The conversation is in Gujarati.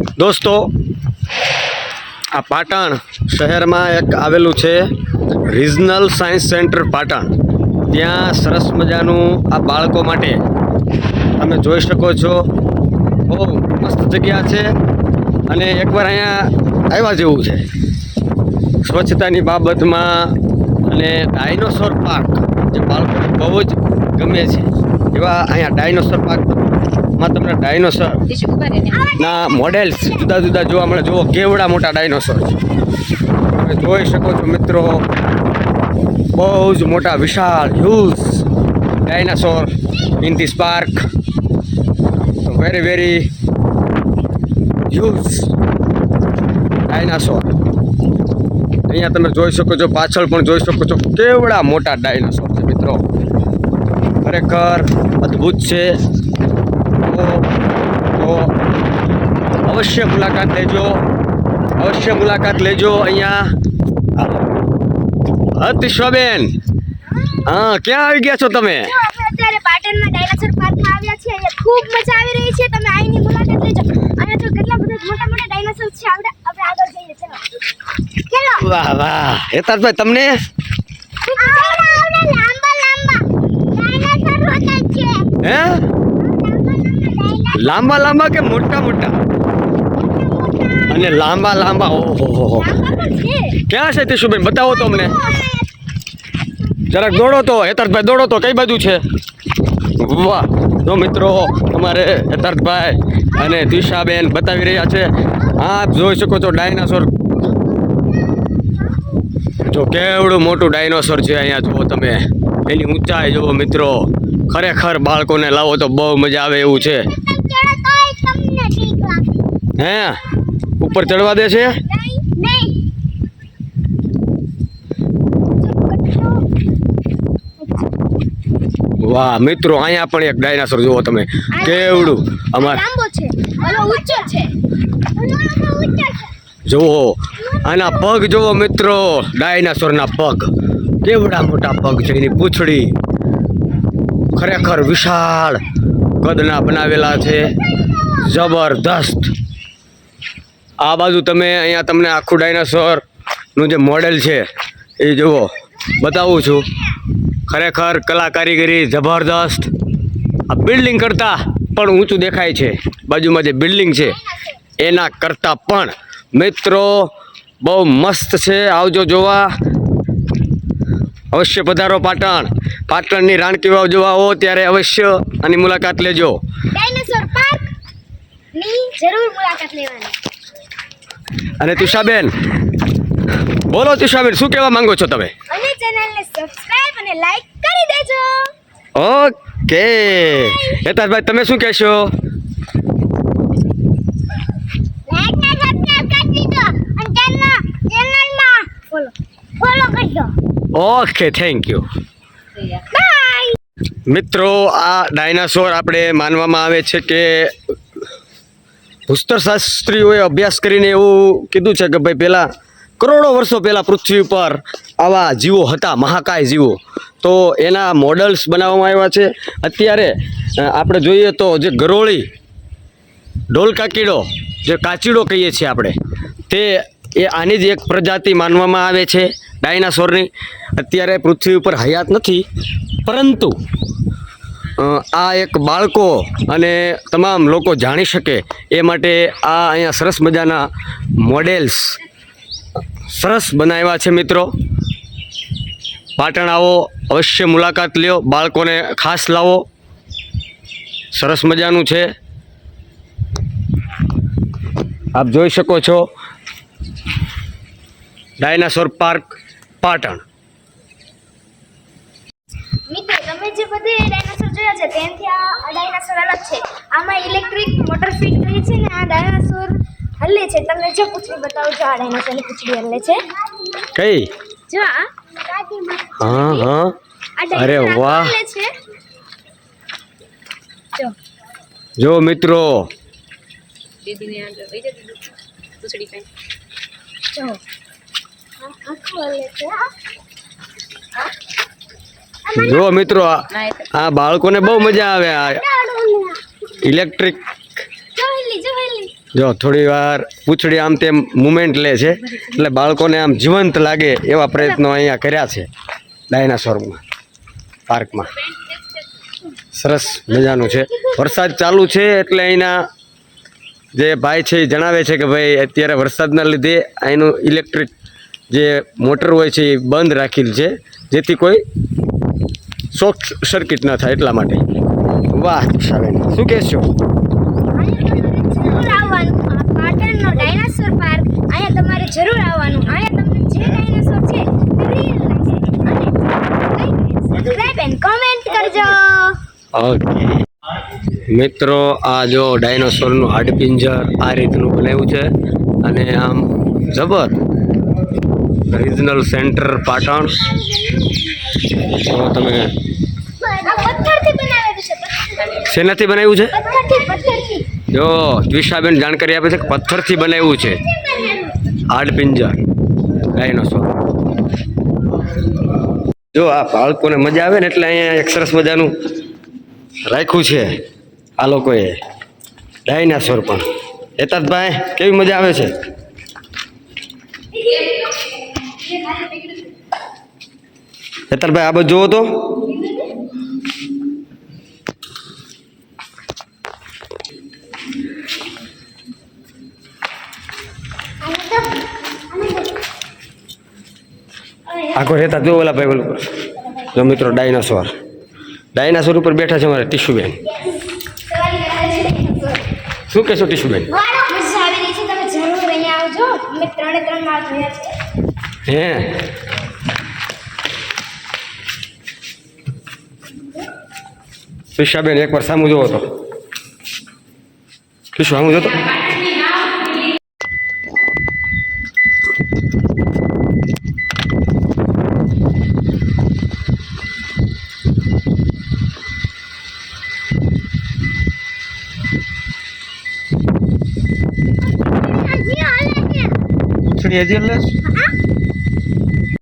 દોસ્તો, આ પાટણ શહેરમાં એક આવેલું છે રિજનલ સાયન્સ સેન્ટર પાટણ. ત્યાં સરસ મજાનું આ બાળકો માટે તમે જોઈ શકો છો. બહુ મસ્ત જગ્યા છે અને એકવાર અહીંયા આવ્યા જેવું છે. સ્વચ્છતાની બાબતમાં અને ડાયનોસોર પાર્ક, જે બાળકોને બહુ જ ગમે છે. એવા અહીંયા ડાયનોસોર પાર્કમાં તમને ડાયનોસર ના. મોડેલ્સ જુદા જુદા જોવા મળે. જુઓ કેવડા મોટા ડાયનોસોર તમે જોઈ શકો છો મિત્રો બહુ જ મોટા વિશાળ huge dinosaur in this park very very huge dinosaur અહીંયા તમે જોઈ શકો છો પાછળ પણ જોઈ શકો છો કેવડા મોટા ડાયનાસોર છે મિત્રો. ખરેખર અદ્ભુત છે. તો અવશ્ય મુલાકાત લેજો. અવશ્ય મુલાકાત લેજો અહીંયા. હા તિશ્વાબેન હા ક્યાં આવી ગયા છો તમે? અત્યારે પાટણમાં ડાયનાસોર પાર્કમાં આવ્યા છીએ. અહીંયા ખૂબ મજા આવી રહી છે. તમે અહીંની મુલાકાત લેજો. અહીંયા તો કેટલા બધા મોટા મોટા ડાયનાસોર છે. આપણે આપણે આગળ જઈએ. ચલો. વાહ વાહ. હેતારભાઈ તમને આવડા આવડા લાંબા લાંબા ડાયનાસોર હોતા છે હે લાંબા લાંબા કે મોટા મોટા? અને લાંબા લાંબા, ઓહો ક્યાં છે તિશુબેન? બતાવો તો અમને. જરાક દોડો તો હેતાર્થભાઈ દોડો તો, કઈ બાજુ છે? વાહ. તો મિત્રો, અમારે હેતરભાઈ અને દિશાબેન બતાવી રહ્યા છે. આપ જોઈ શકો છો ડાયનાસોર. જો કેવડું મોટું ડાયનોસોર છે અહીંયા, જુઓ તમે. એની ઊંચાઈ જુઓ મિત્રો. ખરેખર બાળકોને લાવો તો બહુ મજા આવે એવું છે. હે? ઉપર ચડવા દે છે? વાહ મિત્રો અહીંયા પણ એક ડાયનાસોર જુઓ તમે. કેવડું? અમાર જુઓ આના પગ જુઓ મિત્રો ડાયનાસોરના પગ. કેવડા મોટા પગ છે એની પૂંછડી. ખરેખર વિશાળ કદના બનાવેલા છે. જબરદસ્ત. આ બાજુ તમે અહીંયા તમને આખું ડાયનાસોરનું જે મોડેલ છે, એ જુઓ, બતાવું છું. ખરેખર કલા કારીગરી જબરદસ્ત. આ બિલ્ડિંગ કરતાં પણ ઊંચું દેખાય છે. બાજુમાં જે બિલ્ડિંગ છે, એના કરતાં પણ મિત્રો બહુ મસ્ત છે. આવજો જોવા. અવશ્ય પધારો પાટણ. પાટણની રાણકી વાવ જોવા હો ત્યારે અવશ્ય આની મુલાકાત લેજો. જરૂર મુલાકાત લેવાની. અને તુષાબેન. બોલો તુષાબેન શું કહેવા માંગો છો તમે? અને ચેનલને સબસ્ક્રાઇબ અને લાઈક કરી દેજો. ઓકે. હેતારભાઈ તમે શું કહેશો? ઓકે થેન્ક યુ મિત્રો આ ડાયનાસોર આપણે માનવામાં આવે છે કે ભૂસ્તરશાસ્ત્રીઓએ અભ્યાસ કરીને એવું કીધું છે કે ભાઈ પહેલાં કરોડો વર્ષો પહેલાં પૃથ્વી પર આવા જીવો હતા, મહાકાય જીવો. તો એના મોડલ્સ બનાવવામાં આવ્યા છે. અત્યારે આપણે જોઈએ તો જે ગરોળી, ઢોલકાકીડો, જે કાચીડો કહીએ છીએ આપણે, તે એ આની જ એક પ્રજાતિ માનવામાં આવે છે, ડાયનાસોરની. અત્યારે પૃથ્વી ઉપર હયાત નથી, પરંતુ આ એક બાળકો અને તમામ લોકો જાણી શકે એ માટે આ અહીંયા સરસ મજાના મોડેલ્સ સરસ બનાવ્યા છે મિત્રો. પાટણ આવો, અવશ્ય મુલાકાત લ્યો, બાળકોને ખાસ લાવો. સરસ મજાનું છે. આપ જોઈ શકો છો. ડાયનાસોર પાર્ક, પાટણ મિત્રો તમે જે બધે ડાયનાસોર જોયા છે તેનાથી આ ડાયનાસોર અલગ છે. આમાં ઇલેક્ટ્રિક મોટર ફિટ કરી છે ને આ ડાયનાસોર હલે છે. તમને જે પૂછડી બતાવું. જો આ ડાયનાસોરની પૂછડી હલે છે. કઈ? જો આ. હા હા. અરે વાહ. હલે છે. જો. પૂછડી મિત્રો. જો આખું હલે છે આ જો મિત્રો, આ બાળકોને બહુ મજા આવે આ ઇલેક્ટ્રિક જો, થોડી વાર પૂંછડી આમ તેમ મુમેન્ટ લે છે, એટલે બાળકોને આમ જીવંત લાગે એવા પ્રયત્નો અહીંયા કર્યા છે ડાયનાસોરમાં, પાર્કમાં. સરસ મજાનું છે. વરસાદ ચાલુ છે એટલે અહીંના જે ભાઈ છે એ જણાવે છે કે ભાઈ અત્યારે વરસાદના લીધે અહીંનું ઇલેક્ટ્રિક જે મોટર હોય છે એ બંધ રાખેલ છે. જેથી કોઈ શોર્ટ સર્કિટ ન થાય એટલા માટે. વાહ શાવેન શું કહેશો ડાયનાસોર પાર્ક અહીંયા તમારે જરૂર આવવાનું અહીંયા તમને જે ડાયનાસોર છે? તે રિયલ લાગશે અને સબસ્ક્રાઇબ એન્ડ કોમેન્ટ કરજો ઓકે મિત્રો આ જો ડાયનોસોરનું હાડપિંજર આ રીતનું બનાવ્યું છે. અને આમ જબર રિજનલ સેન્ટર પાટણ તો તમે. શેનાથી બનાવ્યું છે? જો દ્વિષાબેન જાણકારી આપે છે કે પથ્થરથી બનાવ્યું છે. હાડપિંજર ડાયનોસોર જો આ બાળકોને મજા આવે ને એટલે અહીંયા એક સરસ મજાનું રાખ્યું છે આ લોકોએ. ડાયનાસોર પણ. હેતાતભાઈ કેવી મજા આવે છે? હેતરભાઈ આ બધું જુઓ તો. આખો રહેતા જો ઓલા ભાઈ ઓલું જો મિત્રો ડાયનાસોર. ડાયનાસોર ઉપર બેઠા છે અમારા ટીશુબેન. શું કહેશો ટીશુબેન? મજા ટીશાબેન એકવાર સામું જોવો તો. ટીશુ સામું જોતો. છે. હજી એટલે હા?